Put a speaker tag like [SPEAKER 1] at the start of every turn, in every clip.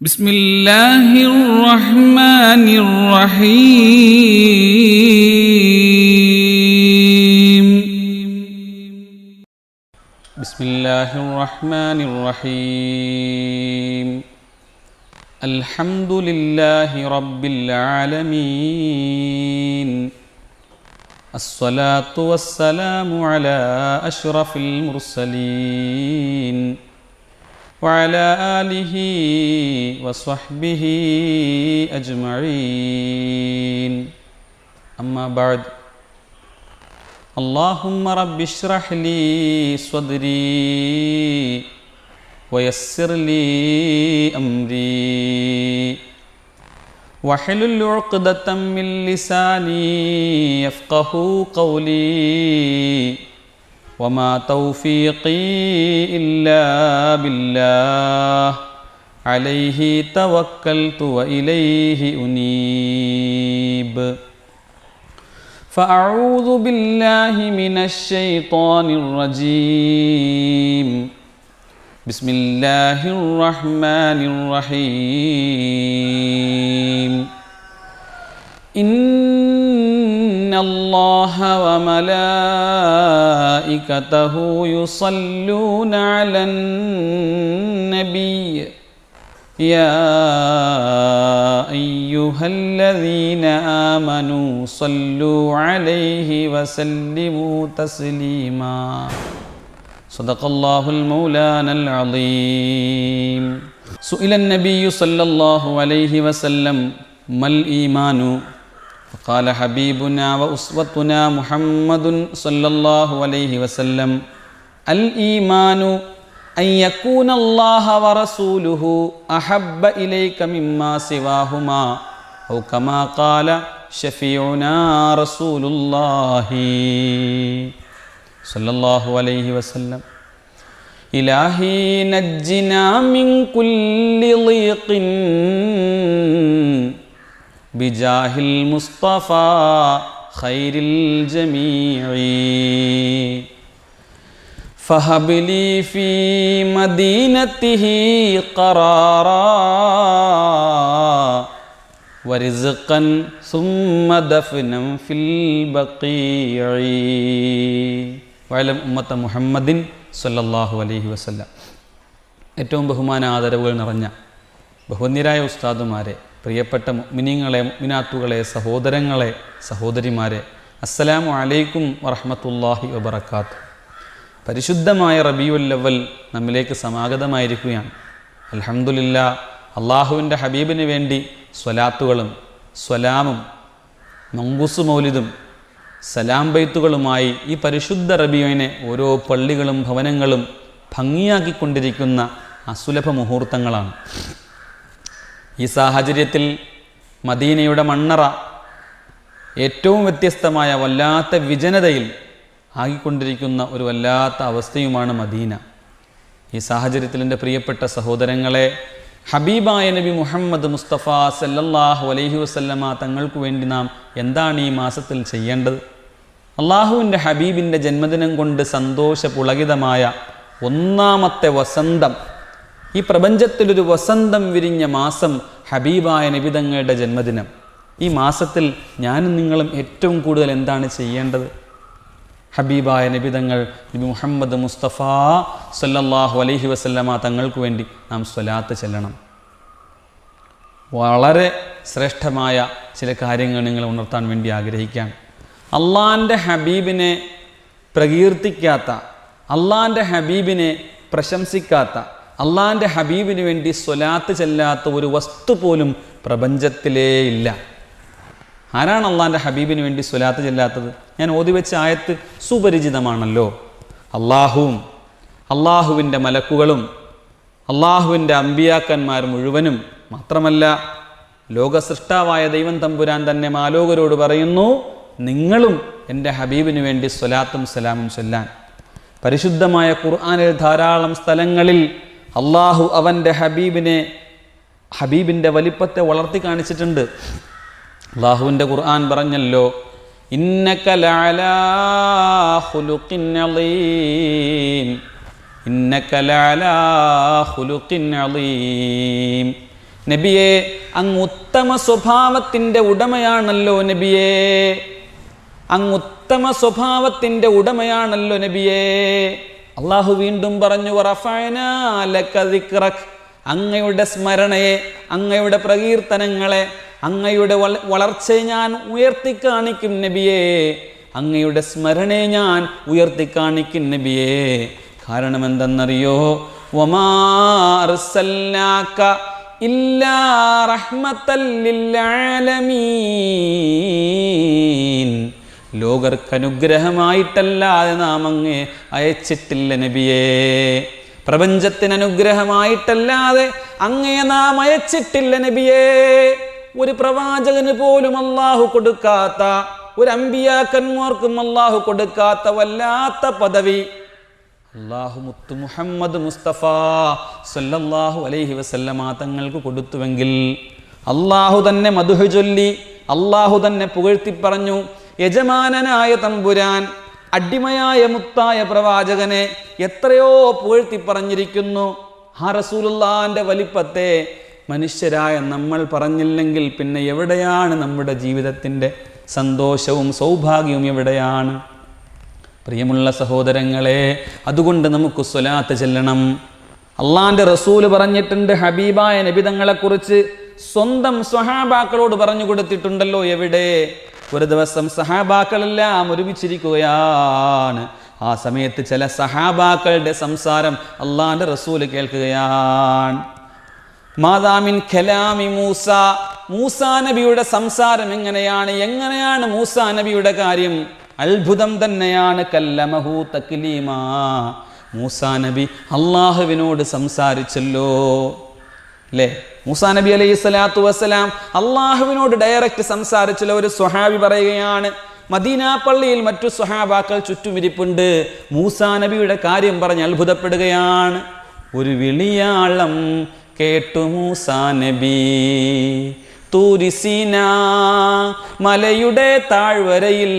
[SPEAKER 1] بسم الله الرحمن الرحيم.
[SPEAKER 2] بسم الله الرحمن الرحيم. الحمد لله رب العالمين. الصلاة والسلام على أشرف المرسلين. وعلى آله وصحبه أجمعين. أما بعد اللهم رب اشرح لي صدري ويسر لي أمري. واحلل عقدة من لساني يفقه قولي. وما توفيقي إلا بالله. عليه توكلت وإليه أنيب. فأعوذ بالله من الشيطان الرجيم. بسم الله الرحمن الرحيم. إن الله وملائكته يصلون على النبي. يا أيها الذين آمنوا صلوا عليه وسلموا تسليما. صدق الله المولانا العظيم. سئل النبي صلى الله عليه وسلم ما الإيمان؟ فقال حبيبنا وأسوتنا محمد صلى الله عليه وسلم الإيمان أن يكون الله ورسوله أحب إليك مما سواهما أو كما قال شفيعنا رسول الله صلى الله عليه وسلم إلهي نجنا من كل ضيق بجاه المصطفى خير الجميع فهب لي في مدينته قرارا ورزقا ثم دفنا في البقيع വയലം ഉമ്മത്ത മുഹമ്മദിൻ സല്ലല്ലാഹു അലൈഹി വസല്ലം ഏറ്റവും ബഹുമാന ആദരവുകൾ നിറഞ്ഞ ബഹുവന്യരായ ഉസ്താദുമാരെ പ്രിയപ്പെട്ട മിനിങ്ങളെ മിനാത്തുകളെ സഹോദരങ്ങളെ സഹോദരിമാരെ അസ്സലാമു അലൈക്കും വറഹമത്തല്ലാഹി വബറകാത്ത് പരിശുദ്ധമായ റബിയുൽ ലവൽ നമ്മിലേക്ക് സമാഗതമായിരിക്കുകയാണ്. അലഹമുല്ല അള്ളാഹുവിന്റെ ഹബീബിന് വേണ്ടി സ്വലാത്തുകളും സ്വലാമും മങ്കുസ് മൗലിദും സലാം ബൈത്തുകളുമായി ഈ പരിശുദ്ധ റബിയോനെ ഓരോ പള്ളികളും ഭവനങ്ങളും ഭംഗിയാക്കിക്കൊണ്ടിരിക്കുന്ന അസുലഭ മുഹൂർത്തങ്ങളാണ്. ഈ സാഹചര്യത്തിൽ മദീനയുടെ മണ്ണറ ഏറ്റവും വ്യത്യസ്തമായ വല്ലാത്ത വിജനതയിൽ ആകിക്കൊണ്ടിരിക്കുന്ന ഒരു വല്ലാത്ത അവസ്ഥയുമാണ് മദീന. ഈ സാഹചര്യത്തിൽ എന്റെ പ്രിയപ്പെട്ട സഹോദരങ്ങളെ ഹബീബായ നബി മുഹമ്മദ് മുസ്തഫ സല്ലല്ലാഹു അലൈഹി വസല്ലമ തങ്ങൾക്ക് വേണ്ടി നാം എന്താണ് ഈ മാസത്തിൽ ചെയ്യേണ്ടത്? അള്ളാഹുവിന്റെ ഹബീബിന്റെ ജന്മദിനം കൊണ്ട് സന്തോഷ പുളകിതമായ ഒന്നാമത്തെ വസന്തം ഈ പ്രപഞ്ചത്തിലൊരു വസന്തം വിരിഞ്ഞ മാസം ഹബീബായ നബിതങ്ങളുടെ ജന്മദിനം. ഈ മാസത്തിൽ ഞാനും നിങ്ങളും ഏറ്റവും കൂടുതൽ എന്താണ് ചെയ്യേണ്ടത്? ഹബീബായ നബിതങ്ങൾ നബി മുഹമ്മദ് മുസ്തഫ സല്ലാഹു അലൈഹി വസല്ലമ തങ്ങൾക്ക് വേണ്ടി നാം സ്വലാത്ത് ചെല്ലണം. വളരെ ശ്രേഷ്ഠമായ ചില കാര്യങ്ങൾ നിങ്ങൾ ഉണർത്താൻ വേണ്ടി ആഗ്രഹിക്കാം. അള്ളാന്റെ ഹബീബിനെ പ്രകീർത്തിക്കാത്ത അള്ളാന്റെ ഹബീബിനെ പ്രശംസിക്കാത്ത അള്ളാന്റെ ഹബീബിന് വേണ്ടി സ്വലാത്ത് ചെല്ലാത്ത ഒരു വസ്തു പോലും പ്രപഞ്ചത്തിലേ ഇല്ല. ആരാണ് അള്ളാന്റെ ഹബീബിന് വേണ്ടി സ്വലാത്ത് ചെല്ലാത്തത്? ഞാൻ ഓതി വെച്ച ആയത്ത് സുപരിചിതമാണല്ലോ. അള്ളാഹുവും അള്ളാഹുവിന്റെ മലക്കുകളും അള്ളാഹുവിന്റെ അമ്പിയാക്കന്മാർ മുഴുവനും മാത്രമല്ല ലോകസൃഷ്ടാവായ ദൈവം തമ്പുരാൻ തന്നെ മാലോകരോട് പറയുന്നു നിങ്ങളും എന്റെ ഹബീബിന് വേണ്ടി സ്വലാത്തും സലാമും ചൊല്ലാൻ. പരിശുദ്ധമായ ഖുർആാനിൽ ധാരാളം സ്ഥലങ്ങളിൽ അള്ളാഹു അവന്റെ ഹബീബിനെ ഹബീബിന്റെ വലിപ്പത്തെ വളർത്തി കാണിച്ചിട്ടുണ്ട്. അള്ളാഹുവിന്റെ ഖുർആൻ പറഞ്ഞല്ലോ നബിയെ അങ്ങ് ഉത്തമ സ്വഭാവത്തിന്റെ ഉടമയാണല്ലോ നബിയെ. അങ്ങ് ഉത്തമ സ്വഭാവത്തിന്റെ ഉടമയാണല്ലോ നബിയേ. അള്ളാഹു വീണ്ടും പറഞ്ഞു. അങ്ങയുടെ സ്മരണയെ അങ്ങയുടെ പ്രകീർത്തനങ്ങളെ അങ്ങയുടെ വളർച്ചയെ ഞാൻ ഉയർത്തി കാണിക്കും നബിയേ. അങ്ങയുടെ സ്മരണയെ ഞാൻ ഉയർത്തി കാണിക്കും നബിയേ. കാരണം എന്തെന്നറിയോ അർസൽനാക ഇല്ലാ റഹ്മത്തൽ ലിൽആലമീൻ ലോകർക്ക് നാം അങ്ങേ അയച്ചിട്ടില്ല നബിയേ. പ്രപഞ്ചത്തിന് അനുഗ്രഹമായിട്ടല്ലാതെ അങ്ങേ നാം അയച്ചിട്ടില്ല നബിയേ. ഒരു പ്രവാചകന് പോലും അള്ളാഹു കൊടുക്കാത്ത ഒരു അമ്പിയാക്കന്മാർക്കും അള്ളാഹു കൊടുക്കാത്ത വല്ലാത്ത പദവി. അള്ളാഹു മുത്തു മുഹമ്മദ് മുസ്തഫ സല്ലല്ലാഹു അലൈഹി വസല്ലമാ തങ്ങൾക്ക് കൊടുത്തുവെങ്കിൽ അള്ളാഹു തന്നെ മധുഹ ചൊല്ലി അള്ളാഹു തന്നെ പുകഴ്ത്തി പറഞ്ഞു യജമാനനായ തമ്പുരാൻ അടിമയായ മുത്തായ പ്രവാചകനെ എത്രയോ പുകഴ്ത്തി പറഞ്ഞിരിക്കുന്നു. ആ റസൂലുള്ളാന്റെ വലിപ്പത്തെ മനുഷ്യരായ നമ്മൾ പറഞ്ഞില്ലെങ്കിൽ പിന്നെ എവിടെയാണ് നമ്മുടെ ജീവിതത്തിന്റെ സന്തോഷവും സൗഭാഗ്യവും എവിടെയാണ്? പ്രിയമുള്ള സഹോദരങ്ങളെ അതുകൊണ്ട് നമുക്ക് സ്വലാത്ത് ചെല്ലണം. അള്ളാന്റെ റസൂൽ പറഞ്ഞിട്ടുണ്ട് ഹബീബായ നബിതങ്ങളെക്കുറിച്ച് സ്വന്തം സ്വഹാബാക്കളോട് പറഞ്ഞു കൊടുത്തിട്ടുണ്ടല്ലോ എവിടെ? ഒരു ദിവസം സഹാബാക്കളെല്ലാം ഒരുമിച്ചിരിക്കുകയാണ്. ആ സമയത്ത് ചില സഹാബാക്കളുടെ സംസാരം അള്ളാന്റെ റസൂൽ കേൾക്കുകയാണ്. മാതാമിൻ ഖലാമി മൂസ മൂസ നബിയുടെ സംസാരം എങ്ങനെയാണ്? എങ്ങനെയാണ് മൂസ നബിയുടെ കാര്യം? അത്ഭുതം തന്നെയാണ്. കല്ലമഹു തക്ലീമാ. മൂസ നബി അള്ളാഹുവിനോട് സംസാരിച്ചല്ലോ. അല്ലേ മൂസാ നബി അലൈഹി സ്വലാത്തു വസ്സലാം അള്ളാഹുവിനോട് ഡയറക്റ്റ് സംസാരിച്ചില്ല ഒരു സ്വഹാബി പറയുകയാണ് മദീന പള്ളിയിൽ മറ്റു സ്വഹാബാക്കൾ ചുറ്റുമിരിപ്പുണ്ട്. മൂസാ നബിയുടെ കാര്യം പറഞ്ഞ് അത്ഭുതപ്പെടുകയാണ്. ഒരു വിളിയാളം കേട്ടു മൂസാ നബി തൂരിസീന മലയുടെ താഴ്വരയിൽ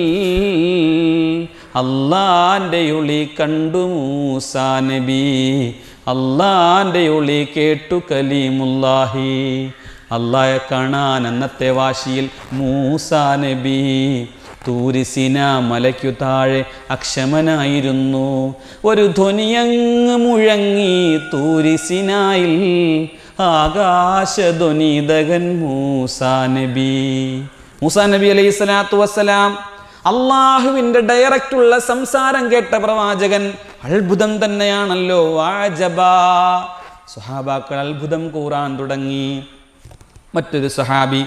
[SPEAKER 2] അള്ളാന്റെ ഒളി കണ്ടു മൂസാ നബി അള്ളാന്റെ ഒളി കേട്ടു കലീമുല്ലാഹി. അള്ളാഹെ കാണാൻ അന്നത്തെ വാശിയിൽ മൂസാ നബി. തൂരിസിന മലയ്ക്കു താഴെ അക്ഷമനായിരുന്നു. ഒരു ധ്വനിയങ്ങ് മുഴങ്ങി തൂരിസിനായിൽ ആകാശധ്വനിതകൻ മൂസാ നബി. മൂസാ നബി അലൈഹി സ്വലാത്തു വസ്സലാം അള്ളാഹുവിന്റെ ഡയറക്റ്റുള്ള സംസാരം കേട്ട പ്രവാചകൻ അത്ഭുതം തന്നെയാണല്ലോ. സുഹാബാക്കൾ അത്ഭുതം കൂറാൻ തുടങ്ങി. മറ്റൊരു സഹാബി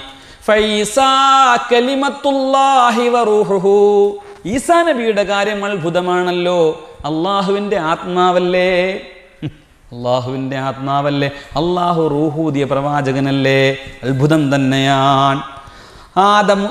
[SPEAKER 2] ഈസാ നബിയുടെ കാര്യം അത്ഭുതമാണല്ലോ. അള്ളാഹുവിന്റെ ആത്മാവല്ലേ? അള്ളാഹുവിന്റെ ആത്മാവല്ലേ? അള്ളാഹു റൂഹൂദിയ പ്രവാചകനല്ലേ? അത്ഭുതം തന്നെയാണ്. ആദം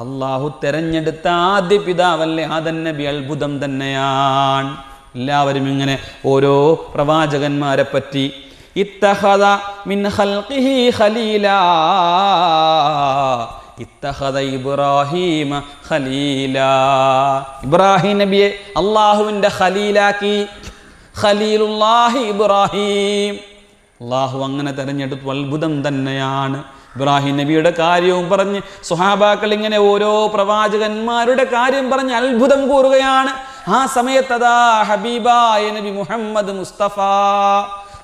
[SPEAKER 2] അള്ളാഹു തെരഞ്ഞെടുത്ത ആദ്യ പിതാവല്ലേ ആദൻ നബി അത്ഭുതം തന്നെയാണ്. എല്ലാവരും ഇങ്ങനെ ഓരോ പ്രവാചകന്മാരെ പറ്റി ഇത്തഹദ മിൻ ഖൽഖിഹി ഖലീലാ. ഇത്തഹദ ഇബ്രാഹീമ ഖലീലാ. ഇബ്രാഹിം നബിയെ അള്ളാഹുവിന്റെ ഖലീലാക്കി. ഖലീലുല്ലാഹി ഇബ്രാഹിം. അള്ളാഹു അങ്ങനെ തെരഞ്ഞെടുത്തു അത്ഭുതം തന്നെയാണ്. ഇബ്രാഹിം നബിയുടെ കാര്യവും പറഞ്ഞ് സുഹാബാക്കൾ ഇങ്ങനെ ഓരോ പ്രവാചകന്മാരുടെ കാര്യം പറഞ്ഞ് അത്ഭുതം കൂറുകയാണ്. ആ സമയത്തതാ ഹബീബായ നബി മുഹമ്മദ് മുസ്തഫ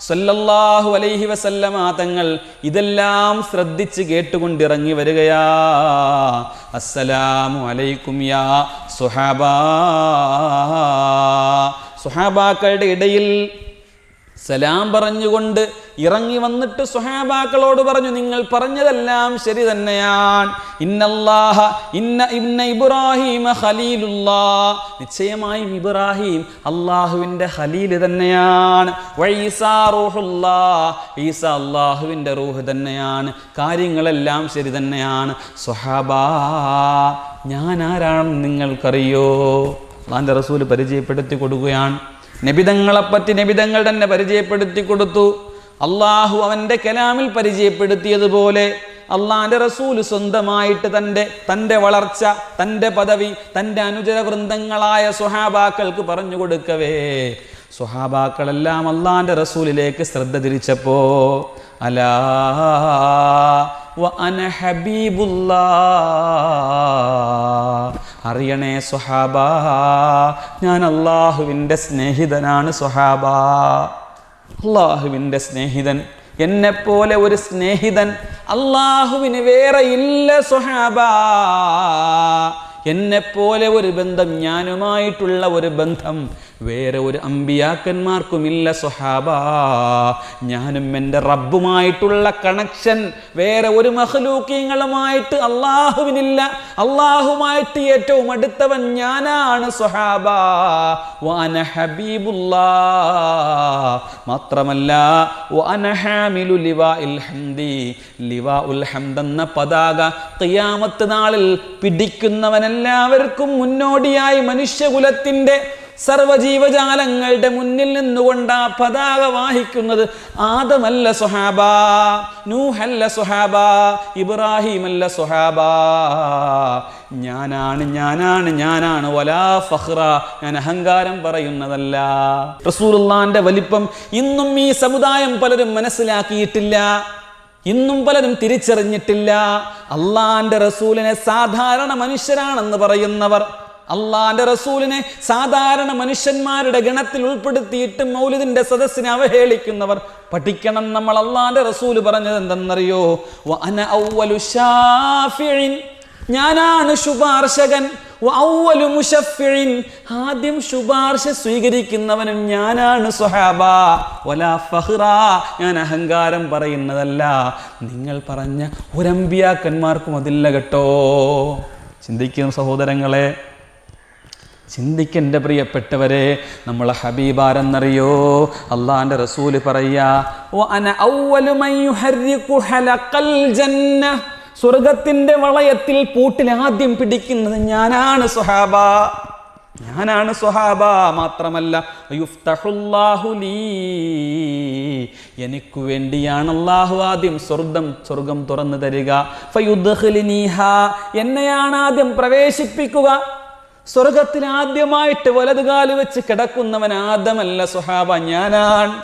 [SPEAKER 2] സല്ലല്ലാഹു അലൈഹി വസല്ലമ തങ്ങൾ ഇതെല്ലാം ശ്രദ്ധിച്ച് കേട്ടുകൊണ്ടിറങ്ങി വരികയാ. അസ്സലാമു അലൈക്കും യാ സുഹാബാ സുഹാബാക്കളുടെ ഇടയിൽ സലാം പറഞ്ഞുകൊണ്ട് ഇറങ്ങി വന്നിട്ട് സുഹാബാക്കളോട് പറഞ്ഞു നിങ്ങൾ പറഞ്ഞതെല്ലാം ശരി തന്നെയാണ്. ഇന്നല്ലാഹ ഇന്ന ഇന്ന ഇബ്രാഹിമ ഖലീലുല്ലാ. നിശ്ചയമായും ഇബ്രാഹിം അള്ളാഹുവിന്റെ ഖലീൽ തന്നെയാണ്. റൂഹുല്ലാ. ഈസ അള്ളാഹുവിന്റെ റൂഹ് തന്നെയാണ്. കാര്യങ്ങളെല്ലാം ശരി തന്നെയാണ്. സുഹാബാ ഞാൻ ആരാണെന്ന് നിങ്ങൾക്കറിയോ? അള്ളാന്റെ റസൂൽ പരിചയപ്പെടുത്തി കൊടുക്കുകയാണ്. നബിതങ്ങളെപ്പറ്റി നബിതങ്ങൾ തന്നെ പരിചയപ്പെടുത്തി കൊടുത്തു. അള്ളാഹു അവന്റെ കലാമിൽ പരിചയപ്പെടുത്തിയതുപോലെ അള്ളാഹിന്റെ റസൂൽ സ്വന്തമായിട്ട് തന്റെ തന്റെ വളർച്ച തന്റെ പദവി തന്റെ അനുചര വൃന്ദങ്ങളായ സുഹാബാക്കൾക്ക് പറഞ്ഞു കൊടുക്കവേ. സുഹാബാക്കളെല്ലാം അള്ളാന്റെ റസൂലിലേക്ക് ശ്രദ്ധ തിരിച്ചപ്പോ അലാ അറിയണേ സുഹാബ ഞാൻ അള്ളാഹുവിന്റെ സ്നേഹിതനാണ് സുഹാബ അള്ളാഹുവിന്റെ സ്നേഹിതൻ എന്നെപ്പോലെ ഒരു സ്നേഹിതൻ അള്ളാഹുവിന് വേറെ ഇല്ല സുഹാബ എന്നെപ്പോലെ ഒരു ബന്ധം ഞാനുമായിട്ടുള്ള ഒരു ബന്ധം വേറെ ഒരു അമ്പിയാക്കന്മാർക്കുമില്ല സ്വഹാബ. ഞാനും എന്റെ റബ്ബുമായിട്ടുള്ള കണക്ഷൻ വേറെ ഒരു മഹലൂക്കീങ്ങളുമായിട്ട് അള്ളാഹുവിനില്ല അള്ളാഹുമായിട്ട് ഏറ്റവും അടുത്തവൻ ഞാനാണ് സ്വഹാബ. വാന ഹബീബുല്ലാ. മാത്രമല്ല ലിവാ ഉൽ ഹംദ്. എന്ന പതാക തിയാമത്ത് നാളിൽ പിടിക്കുന്നവനെല്ലാവർക്കും മുന്നോടിയായി മനുഷ്യകുലത്തിന്റെ സർവജീവജാലങ്ങളുടെ മുന്നിൽ നിന്നുകൊണ്ട് ആ പതാക വാഹിക്കുന്നത് ആദമല്ല സുഹാബ നൂഹല്ല സുഹാബ ഇബ്രാഹിമല്ല സുഹാബ ഞാനാണ് ഞാനാണ് ഞാനാണ് വലാ ഫഹ്റ ഞാൻ അഹങ്കാരം പറയുന്നതല്ല. റസൂലുള്ളാന്റെ വലിപ്പം ഇന്നും ഈ സമുദായം പലരും മനസ്സിലാക്കിയിട്ടില്ല. ഇന്നും പലരും തിരിച്ചറിഞ്ഞിട്ടില്ല. അള്ളാന്റെ റസൂലിനെ സാധാരണ മനുഷ്യരാണെന്ന് പറയുന്നവർ അള്ളാന്റെ റസൂലിനെ സാധാരണ മനുഷ്യന്മാരുടെ ഗണത്തിൽ ഉൾപ്പെടുത്തിയിട്ട് മൗലിദിന്റെ സദസ്സിനെ അവഹേളിക്കുന്നവർ പഠിക്കണം നമ്മൾ അള്ളാന്റെ റസൂൽ പറഞ്ഞത് എന്തെന്നറിയോ. ഞാനാണ് ശുപാർശകൻ. ആദ്യം ശുപാർശ സ്വീകരിക്കുന്നവനും ഞാനാണ് സുഹാബ ഫഹ്റ. ഞാൻ അഹങ്കാരം പറയുന്നതല്ല. നിങ്ങൾ പറഞ്ഞ ഒരമ്പിയാക്കന്മാർക്കും അതില്ല കേട്ടോ. ചിന്തിക്കുന്ന സഹോദരങ്ങളെ. ചിന്തിക്കെന്റെ പ്രിയപ്പെട്ടവരെ നമ്മളെ ഹബീബാരെന്നറിയോ അള്ളാന്റെ റസൂൽ പറയാ സ്വർഗത്തിന്റെ ജന്ന." സ്വർഗത്തിന്റെ വളയത്തിൽ പൂട്ടിൽ ആദ്യം പിടിക്കുന്നത് ഞാനാണ് സുഹാബ ഞാനാണ് സുഹാബ മാത്രമല്ല. എനിക്ക് വേണ്ടിയാണ് അള്ളാഹു ആദ്യം സ്വർഗം സ്വർഗം തുറന്നു തരിക എന്നെയാണ് ആദ്യം പ്രവേശിപ്പിക്കുക സ്വർഗത്തിൽ ആദ്യമായിട്ട് വലതുകാൽ വെച്ച് കിടക്കുന്നവൻ ആദമല്ല സുഹാബ ഞാനാണ്.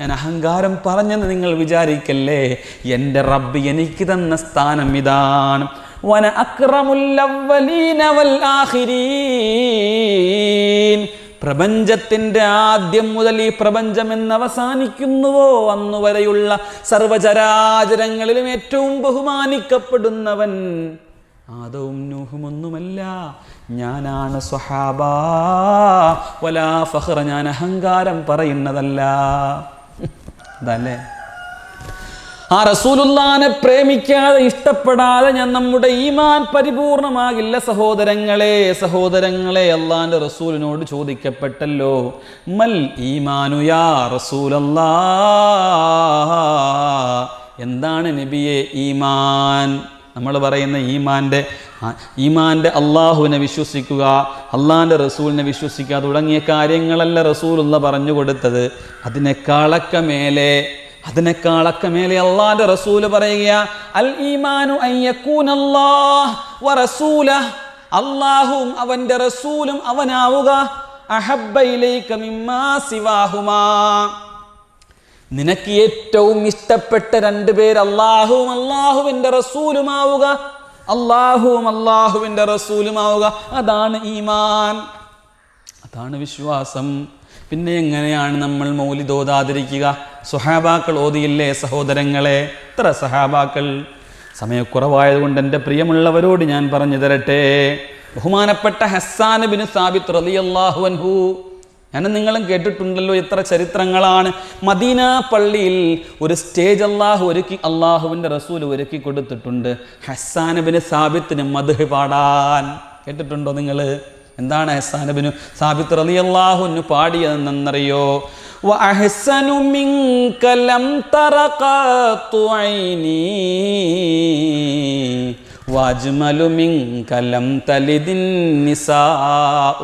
[SPEAKER 2] ഞാൻ അഹങ്കാരം പറഞ്ഞെന്ന് നിങ്ങൾ വിചാരിക്കല്ലേ? എന്റെ റബ്ബ് എനിക്ക് തന്ന സ്ഥാനം ഇതാണ്. വന അക്രമുല്ലവലീന വൽ ആഖിരീൻ. പ്രപഞ്ചത്തിന്റെ ആദ്യം മുതൽ ഈ പ്രപഞ്ചം എന്ന് അവസാനിക്കുന്നുവോ? അന്നു വരെയുള്ള സർവചരാചരങ്ങളിലും ഏറ്റവും ബഹുമാനിക്കപ്പെടുന്നവൻ ആദവും നൂഹും ഒന്നുമല്ല. ഞാനാണ് സ്വഹാബ. വലാ ഞാൻ അഹങ്കാരം പറയുന്നതല്ല. ആ റസൂലുല്ലാനെ പ്രേമിക്കാതെ ഇഷ്ടപ്പെടാതെ ഞാൻ നമ്മുടെ ഈമാൻ പരിപൂർണമാകില്ല സഹോദരങ്ങളെ. സഹോദരങ്ങളെ അള്ളാന്റെ റസൂലിനോട് ചോദിക്കപ്പെട്ടല്ലോ. മൽ ഈമാനു യാ റസൂലല്ലാ. എന്താണ് നബിയെ ഈമാൻ? നമ്മൾ പറയുന്ന ഈമാന്റെ ഈമാന്റെ അള്ളാഹുവിനെ വിശ്വസിക്കുക അള്ളാഹിന്റെ റസൂലിനെ വിശ്വസിക്കുക തുടങ്ങിയ കാര്യങ്ങളല്ല റസൂലുള്ള പറഞ്ഞു കൊടുത്തത്. അതിനേക്കാളൊക്കെ മേലെ അതിനേക്കാളൊക്കെ മേലെ അള്ളാഹിന്റെ റസൂൽ പറയുക അൽ ഈമാനു അള്ളാഹും അവന്റെ റസൂലും അവനാവുക. സിവാഹുമാ. നിനക്ക് ഏറ്റവും ഇഷ്ടപ്പെട്ട രണ്ടുപേർ അള്ളാഹുവും അള്ളാഹുവിന്റെ റസൂലുമാവുക. അള്ളാഹുവും അള്ളാഹുവിന്റെ റസൂലുമാവുക. അതാണ് ഈമാൻ. അതാണ് വിശ്വാസം. പിന്നെ എങ്ങനെയാണ് നമ്മൾ മൗലിതോതാതിരിക്കുക സുഹാബാക്കൾ ഓതിയില്ലേ സഹോദരങ്ങളെ? എത്ര സഹാബാക്കൾ? സമയക്കുറവായതുകൊണ്ട് എന്റെ പ്രിയമുള്ളവരോട് ഞാൻ പറഞ്ഞു തരട്ടെ. ബഹുമാനപ്പെട്ട ഹസ്സാൻ ബിൻ സാബിത് റളിയല്ലാഹു അൻഹു ഞാൻ നിങ്ങളും കേട്ടിട്ടുണ്ടല്ലോ എത്ര ചരിത്രങ്ങളാണ് മദീന പള്ളിയിൽ ഒരു സ്റ്റേജ് അള്ളാഹു ഒരുക്കി അള്ളാഹുവിൻ്റെ റസൂൽ ഒരുക്കി കൊടുത്തിട്ടുണ്ട് ഹസ്സാനബിന് സാബിത്തിന് മധു പാടാൻ കേട്ടിട്ടുണ്ടോ നിങ്ങൾ എന്താണ് ഹസ്സാനബിന് സാബിത്ത് റലി അള്ളാഹുന് പാടിയതെന്നറിയോ وأحسن منك لم تر قط عيني واجمل منك لم تلد النساء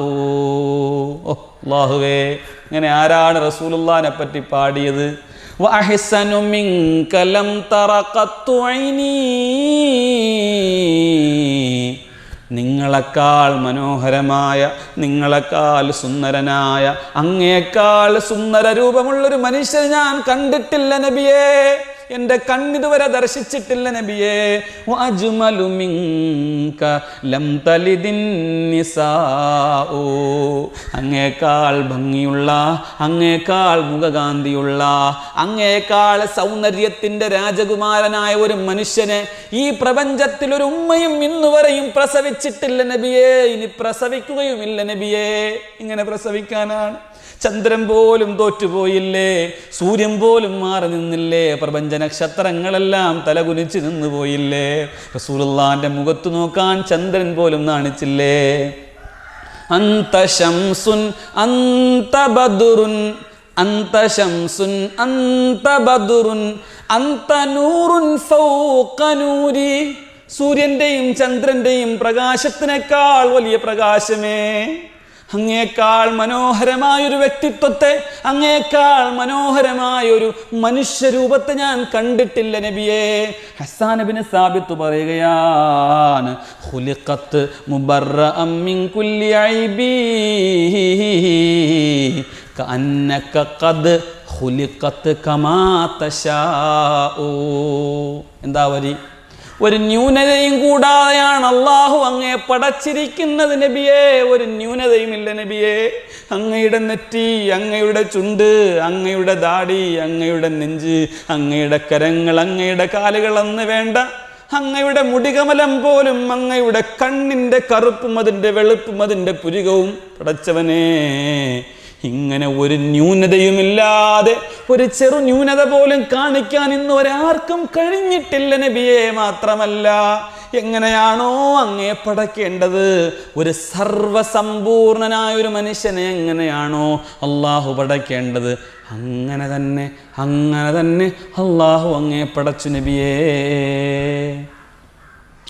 [SPEAKER 2] അള്ളാഹുവേ ഇങ്ങനെ ആരാണ് റസൂലുല്ലാനെ പറ്റി പാടിയത്? നിങ്ങളെക്കാൾ മനോഹരമായ നിങ്ങളെക്കാൾ സുന്ദരനായ അങ്ങേക്കാൾ സുന്ദര രൂപമുള്ളൊരു മനുഷ്യൻ ഞാൻ കണ്ടിട്ടില്ല നബിയേ. എന്റെ കണ്ണിതുവരെ ദർശിച്ചിട്ടില്ല നബിയേ. അങ്ങേക്കാൾ ഭംഗിയുള്ള അങ്ങേക്കാൾ മുഖകാന്തിയുള്ള അങ്ങേക്കാൾ സൗന്ദര്യത്തിന്റെ രാജകുമാരനായ ഒരു മനുഷ്യനെ ഈ പ്രപഞ്ചത്തിൽ ഒരു ഉമ്മയും ഇന്നുവരെയും പ്രസവിച്ചിട്ടില്ല നബിയേ. ഇനി പ്രസവിക്കുകയുമില്ല നബിയേ. ഇങ്ങനെ പ്രസവിക്കാനാണ്. ചന്ദ്രൻ പോലും തോറ്റുപോയില്ലേ? സൂര്യൻ പോലും മാറി നിന്നില്ലേ? പ്രപഞ്ച നക്ഷത്രങ്ങളെല്ലാം തലകുനിച്ച് നിന്നു പോയില്ലേ റസൂലുള്ളാന്റെ മുഖത്ത് നോക്കാൻ ചന്ദ്രൻ പോലും നാണിച്ചില്ലേ? അന്ത ശംസുൻ അന്ത ബദുറുൻ അന്ത ശംസുൻ അന്ത ബദുറുൻ അന്ത നൂറുൻ സൂര്യന്റെയും ചന്ദ്രന്റെയും പ്രകാശത്തിനേക്കാൾ വലിയ പ്രകാശമേ. അങ്ങേക്കാൾ മനോഹരമായൊരു വ്യക്തിത്വത്തെ അങ്ങേക്കാൾ മനോഹരമായൊരു മനുഷ്യരൂപത്തെ ഞാൻ കണ്ടിട്ടില്ല നബിയെ. ഹസാൻ നബിന് സാബിത്ത് പറയുകയാണ് കുല്ലി കമാ എന്താ വരി? ഒരു ന്യൂനതയും കൂടാതെയാണ് അള്ളാഹു അങ്ങയെ പടച്ചിരിക്കുന്നത് നബിയേ. ഒരു ന്യൂനതയും ഇല്ല നബിയേ. അങ്ങയുടെ നെറ്റി അങ്ങയുടെ ചുണ്ട് അങ്ങയുടെ ദാടി അങ്ങയുടെ നെഞ്ച് അങ്ങയുടെ കരങ്ങൾ അങ്ങയുടെ കാലുകൾ എന്ന് വേണ്ട. അങ്ങയുടെ മുടികമലം പോലും അങ്ങയുടെ കണ്ണിന്റെ കറുപ്പും അതിന്റെ വെളുപ്പും അതിന്റെ പുരികവും പടച്ചവനേ. ഇങ്ങനെ ഒരു ന്യൂനതയുമില്ലാതെ ഒരു ചെറു ന്യൂനത പോലും കാണിക്കാൻ ഇന്ന് ഒരാർക്കും കഴിഞ്ഞിട്ടില്ല നബിയെ മാത്രമല്ല. എങ്ങനെയാണോ അങ്ങേ പടക്കേണ്ടത്. ഒരു സർവസമ്പൂർണനായ ഒരു മനുഷ്യനെ എങ്ങനെയാണോ അള്ളാഹു പടക്കേണ്ടത്. അങ്ങനെ തന്നെ അങ്ങനെ തന്നെ അള്ളാഹു അങ്ങേ പടച്ചു നബിയേ.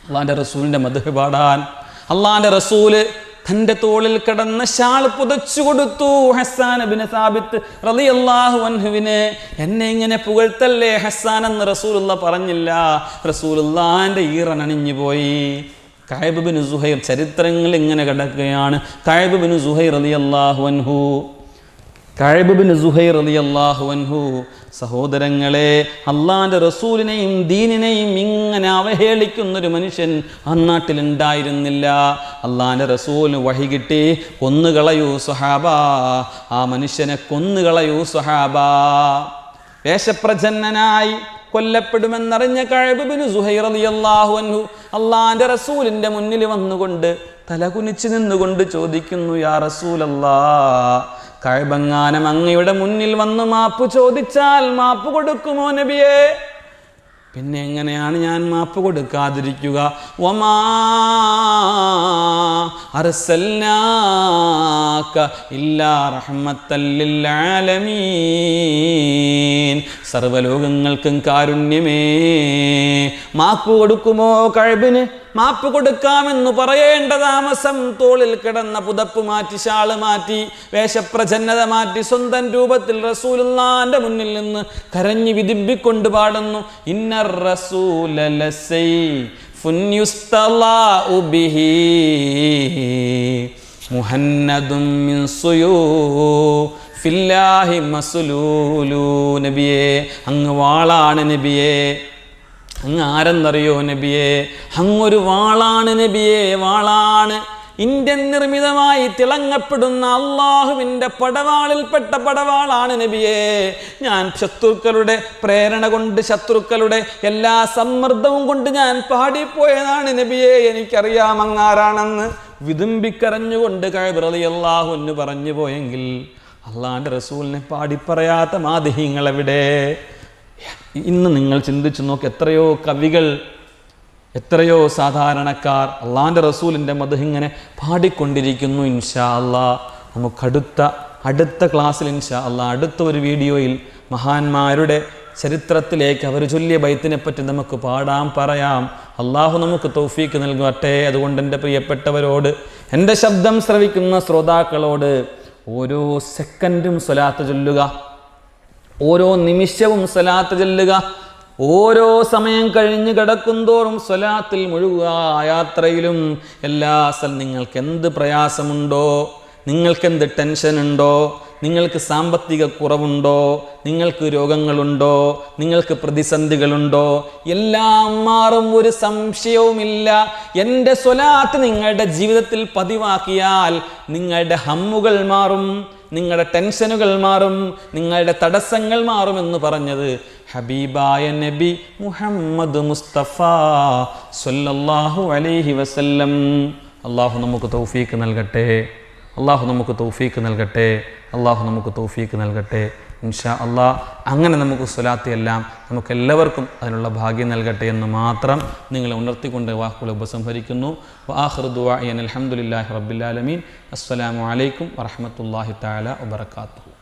[SPEAKER 2] അള്ളാന്റെ റസൂലിന്റെ മധു പാടാൻ അള്ളാന്റെ റസൂൽ തന്റെ തോളിൽ കിടന്ന ഷാൾ പുതച്ചു കൊടുത്തു ഹസാൻ അബിന് സാബിത്ത് റളിയല്ലാഹു അൻഹുവിന്. എന്നെ ഇങ്ങനെ പുകഴ്ത്തല്ലേ ഹസാൻ എന്ന് റസൂലുള്ള പറഞ്ഞില്ല. റസൂലുള്ളാന്റെ ഈറനണിഞ്ഞു പോയി. കായബിന് സുഹൈർ ചരിത്രങ്ങൾ ഇങ്ങനെ കിടക്കുകയാണ്. കായബിന് സുഹൈർ റളിയല്ലാഹു അൻഹു. സുഹൈർ സഹോദരങ്ങളെ അള്ളാന്റെ റസൂലിനെയും ദീനിനെയും ഇങ്ങനെ അവഹേളിക്കുന്ന ഒരു മനുഷ്യൻ ആ നാട്ടിലുണ്ടായിരുന്നില്ല. അള്ളാന്റെ റസൂലിന് വഴി കിട്ടി കൊന്നുകളയൂ സുഹാബ ആ മനുഷ്യനെ കൊന്നുകളയൂ സുഹാബ വേഷപ്രജന്നനായി കൊല്ലപ്പെടുമെന്നറിഞ്ഞ കഴബിന് സുഹൈർ റസൂലിന്റെ മുന്നിൽ വന്നുകൊണ്ട് തലകുനിച്ച് നിന്നുകൊണ്ട് ചോദിക്കുന്നു യാ റസൂലല്ലാ കഴബങ്ങാനം അങ്ങയുടെ മുന്നിൽ വന്ന് മാപ്പ് ചോദിച്ചാൽ മാപ്പ് കൊടുക്കുമോ നബിയേ? പിന്നെ എങ്ങനെയാണ് ഞാൻ മാപ്പ് കൊടുക്കാതിരിക്കുക? ഒമാ അർസൽനാക ഇല്ലാ റഹ്മത്തല്ലിൽ ആലമീൻ സർവലോകങ്ങൾക്കും കാരുണ്യമേ. മാപ്പ് കൊടുക്കുമോ കഴിവിന്? മാപ്പ് കൊടുക്കാമെന്ന് പറയേണ്ട താമസം തോളിൽ കിടന്ന പുതപ്പ് മാറ്റി ഷാൾ മാറ്റി വേഷപ്രചന്നത മാറ്റി സ്വന്തം രൂപത്തിൽ റസൂലുള്ളാന്റെ മുന്നിൽ നിന്ന് കരഞ്ഞു വിതിമ്പിക്കൊണ്ട് പാടുന്നു. ഇന്നർ റസൂലലസൈ. മുഹന്നദും മിൻ ഫില്ലാഹി നബിയെ അങ്ങ് വാളാണ് നബിയെ. അങ്ങ് ആരെന്നറിയോ നബിയെ? അങ്ങൊരു വാളാണ് നബിയെ വാളാണ്. ഇന്ത്യൻ നിർമ്മിതമായി തിളങ്ങപ്പെടുന്ന അള്ളാഹുവിന്റെ പടവാളിൽപ്പെട്ട പടവാളാണ് നബിയേ. ഞാൻ ശത്രുക്കളുടെ പ്രേരണ കൊണ്ട് ശത്രുക്കളുടെ എല്ലാ സമ്മർദ്ദവും കൊണ്ട് ഞാൻ പാടിപ്പോയതാണ് നബിയെ. എനിക്കറിയാം അങ്ങാരാണെന്ന് വിതുമ്പിക്കരഞ്ഞുകൊണ്ട് കഴിബ്രതി അള്ളാഹു എന്ന് പറഞ്ഞു പോയെങ്കിൽ അള്ളാഹിന്റെ റസൂലിനെ പാടിപ്പറയാത്ത മാതിഹ്യങ്ങൾ എവിടെ ഇന്ന് നിങ്ങൾ ചിന്തിച്ചു നോക്ക് എത്രയോ കവികൾ എത്രയോ സാധാരണക്കാർ അള്ളാന്റെ റസൂലിന്റെ മതം ഇങ്ങനെ പാടിക്കൊണ്ടിരിക്കുന്നു ഇൻഷാ അള്ളാ നമുക്കടുത്ത അടുത്ത ക്ലാസ്സിൽ ഇൻഷാ അള്ളാ അടുത്ത ഒരു വീഡിയോയിൽ മഹാന്മാരുടെ ചരിത്രത്തിലേക്ക് അവർ ചൊല്ലിയ ബൈത്തിനെ പറ്റി നമുക്ക് പാടാം പറയാം. അള്ളാഹു നമുക്ക് തൗഫീക്ക് നൽകട്ടെ അതുകൊണ്ട് എന്റെ പ്രിയപ്പെട്ടവരോട് എന്റെ ശബ്ദം ശ്രവിക്കുന്ന ശ്രോതാക്കളോട് ഓരോ സെക്കൻഡും സ്വലാത്ത് ചൊല്ലുക. ഓരോ നിമിഷവും സ്വലാത്ത് ചെല്ലുക. ഓരോ സമയം കഴിഞ്ഞ് കിടക്കും തോറും സ്വലാത്തിൽ മുഴുകുക യാത്രയിലും. എല്ലാ സ്ഥലം നിങ്ങൾക്ക് എന്ത് പ്രയാസമുണ്ടോ? നിങ്ങൾക്കെന്ത് ടെൻഷനുണ്ടോ? നിങ്ങൾക്ക് സാമ്പത്തിക കുറവുണ്ടോ? നിങ്ങൾക്ക് രോഗങ്ങളുണ്ടോ? നിങ്ങൾക്ക് പ്രതിസന്ധികളുണ്ടോ? എല്ലാം മാറും ഒരു സംശയവുമില്ല. എന്റെ സ്വലാത്ത് നിങ്ങളുടെ ജീവിതത്തിൽ പതിവാക്കിയാൽ നിങ്ങളുടെ ഹമ്മുകൾ മാറും. നിങ്ങളുടെ ടെൻഷനുകൾ മാറും നിങ്ങളുടെ തടസ്സങ്ങൾ മാറുമെന്ന് പറഞ്ഞത് ഹബീബായ നബി മുഹമ്മദ് മുസ്തഫ സല്ലല്ലാഹു അലൈഹി വസല്ലം. അള്ളാഹു നമുക്ക് തൗഫീക്ക് നൽകട്ടെ അള്ളാഹു നമുക്ക് തൗഫീക്ക് നൽകട്ടെ അള്ളാഹു നമുക്ക് തൗഫീക്ക് നൽകട്ടെ. ഇൻഷാ അള്ളാ അങ്ങനെ നമുക്ക് സ്വലാത്തി എല്ലാം നമുക്ക് എല്ലാവർക്കും അതിനുള്ള ഭാഗ്യം നൽകട്ടെ എന്ന് മാത്രം നിങ്ങളെ ഉണർത്തിക്കൊണ്ട് വാക്കുകൾ ഉപസംഹരിക്കുന്നു. വാഹൃദുവാൻ അലഹമുല്ലാഹി റബ്ബിലാലമീൻ അസ്സലാമു അലൈക്കും താല വബർക്കാത്തു